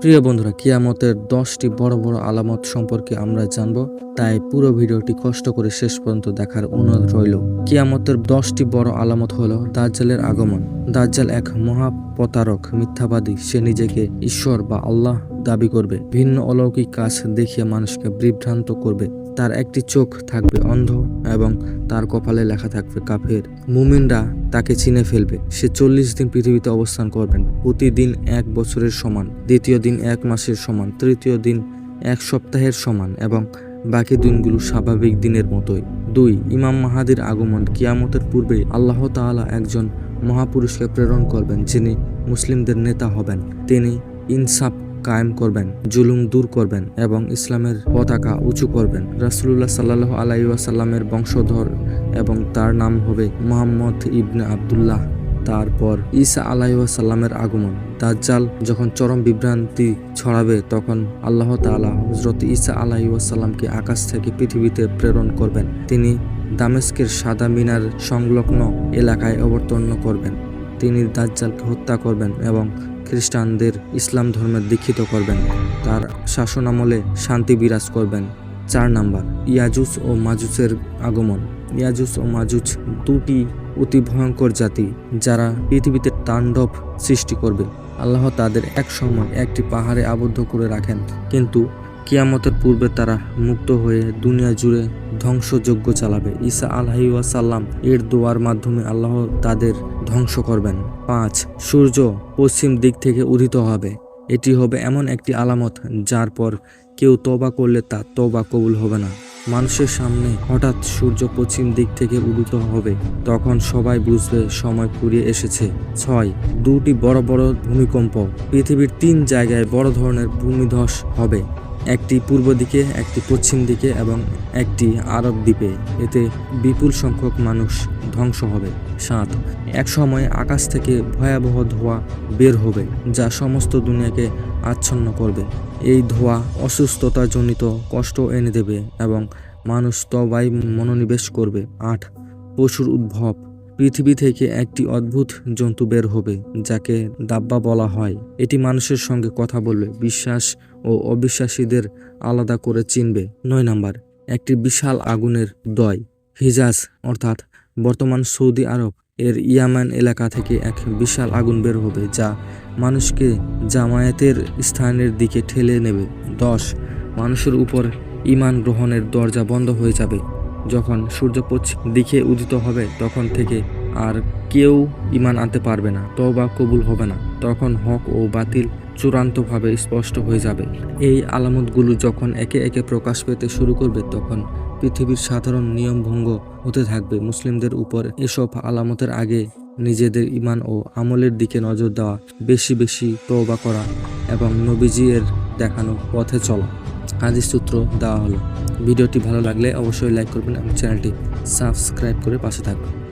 প্রিয় বন্ধুরা, কিয়ামতের দশটি বড় বড় আলামত সম্পর্কে আমরা জানব। তাই পুরো ভিডিওটি কষ্ট করে শেষ পর্যন্ত দেখার অনুরোধ রইল। কিয়ামতের দশটি বড় আলামত হল দাজ্জালের আগমন। দাজ্জাল এক মহাপ্রতারক, মিথ্যাবাদী। সে নিজেকে ঈশ্বর বা আল্লাহ দাবি করবে। ভিন্ন অলৌকিক কাজ দেখিয়ে মানুষকে বিভ্রান্ত করবে। তার একটি চোখ থাকবে অন্ধ এবং তার কপালে লেখা থাকবে কাফের। মুমিনরা তাকে চিনে ফেলবে। সে চল্লিশ দিন পৃথিবীতে অবস্থান করবেন। প্রতিদিন এক বছরের সমান, দ্বিতীয় দিন এক মাসের সমান, তৃতীয় দিন এক সপ্তাহের সমান এবং বাকি দিনগুলো স্বাভাবিক দিনের মতোই। দুই, ইমাম মাহাদির আগমন কিয়ামতের পূর্বে আল্লাহ তাআলা একজন মহাপুরুষকে প্রেরণ করবেন যিনি মুসলিমদের নেতা হবেন। তিনি ইনসাফ কায়েম করবেন, জুলুম দূর করবেন এবং ইসলামের পতাকা উঁচু করবেন। রাসুলুল্লাহ সাল্লাহ আলাই বংশধর এবং তার নাম হবে মোহাম্মদ ইবনে আবদুল্লাহ। তারপর ঈসা আলাইসাল্লামের আগমন। দাজ্জাল যখন চরম বিভ্রান্তি ছড়াবে, তখন আল্লাহ তাআলা হজরত ঈসা আলাইসাল্লামকে আকাশ থেকে পৃথিবীতে প্রেরণ করবেন। তিনি দামেস্কের সাদা মিনার সংলগ্ন এলাকায় অবতরণ করবেন। তিনি দাজ্জালকে হত্যা করবেন এবং খ্রিস্টানদের ইসলাম ধর্মে দীক্ষিত করবেন। তার শাসন আমলে শান্তি বিরাজ করবেন। চার নাম্বার, ইয়াজুস ও মাজুসের আগমন। ইয়াজুস ও মাজুস দুটি অতি ভয়ঙ্কর জাতি যারা পৃথিবীতে তাণ্ডব সৃষ্টি করবে। আল্লাহ তাদের এক সময় একটি পাহাড়ে আবদ্ধ করে রাখেন। কিন্তু কিয়ামতের পূর্বে তারা মুক্ত হয়ে দুনিয়া জুড়ে ধ্বংসযজ্ঞ চালাবে। ঈসা আলহি ওয়াসাল্লাম এর দোয়ার মাধ্যমে আল্লাহ তাদের ধ্বংস করবেন। পাঁচ, সূর্য পশ্চিম দিক থেকে উদিত হবে। এটি হবে এমন একটি আলামত যার পর কেউ তবা করলে তা তবা কবুল হবে না। মানুষের সামনে হঠাৎ সূর্য পশ্চিম দিক থেকে উদিত হবে, তখন সবাই বুঝবে সময় ফুরিয়ে এসেছে। ছয়, দুটি বড় বড় ভূমিকম্প। পৃথিবীর তিন জায়গায় বড় ধরনের ভূমিধস হবে। একটি পূর্ব দিকে, একটি পশ্চিম দিকে এবং একটি আরব দ্বীপে। এতে বিপুল সংখ্যক মানুষ ধ্বংস হবে। সাত, এক সময় আকাশ থেকে ভয়াবহ ধোঁয়া বের হবে, যা সমস্ত দুনিয়াকে আচ্ছন্ন করবে। এই ধোঁয়া অসুস্থতাজনিত কষ্ট এনে দেবে এবং মানুষ তবাই মনোনিবেশ করবে। আট, পশুর উদ্ভব। পৃথিবী থেকে একটি অদ্ভুত জন্তু বের হবে, যাকে দাব্বা বলা হয়। এটি মানুষের সঙ্গে কথা বলবে, বিশ্বাস ও অবিশ্বাসীদের আলাদা করে চিনবে। নয় নাম্বার, একটি বিশাল আগুনের দয়, হিজাজ, অর্থাৎ বর্তমান সৌদি আরব এর ইয়ামান এলাকা থেকে এক বিশাল আগুন বের হবে, যা মানুষকে জামায়াতের স্থানের দিকে ঠেলে নেবে। দশ, মানুষের উপর ইমান গ্রহণের দরজা বন্ধ হয়ে যাবে। যখন সূর্য পশ্চিম দিকে উদিত হবে, তখন থেকে আর কেউ ইমান আনতে পারবে না তবা কবুল হবে না। তখন হক ও বাতিল চূড়ান্তভাবে স্পষ্ট হয়ে যাবে। এই আলামতগুলো যখন একে একে প্রকাশ পেতে শুরু করবে, তখন পৃথিবীর সাধারণ নিয়ম ভঙ্গ হতে থাকবে। মুসলিমদের উপর এসব আলামতের আগে নিজেদের ইমান ও আমলের দিকে নজর দেওয়া, বেশি বেশি তওবা করা এবং নবীজি এর দেখানো পথে চলা। হাদিস সূত্র দেওয়া হলো। ভিডিওটি ভালো লাগলে অবশ্যই লাইক করবেন এবং চ্যানেলটি সাবস্ক্রাইব করে পাশে থাকবেন।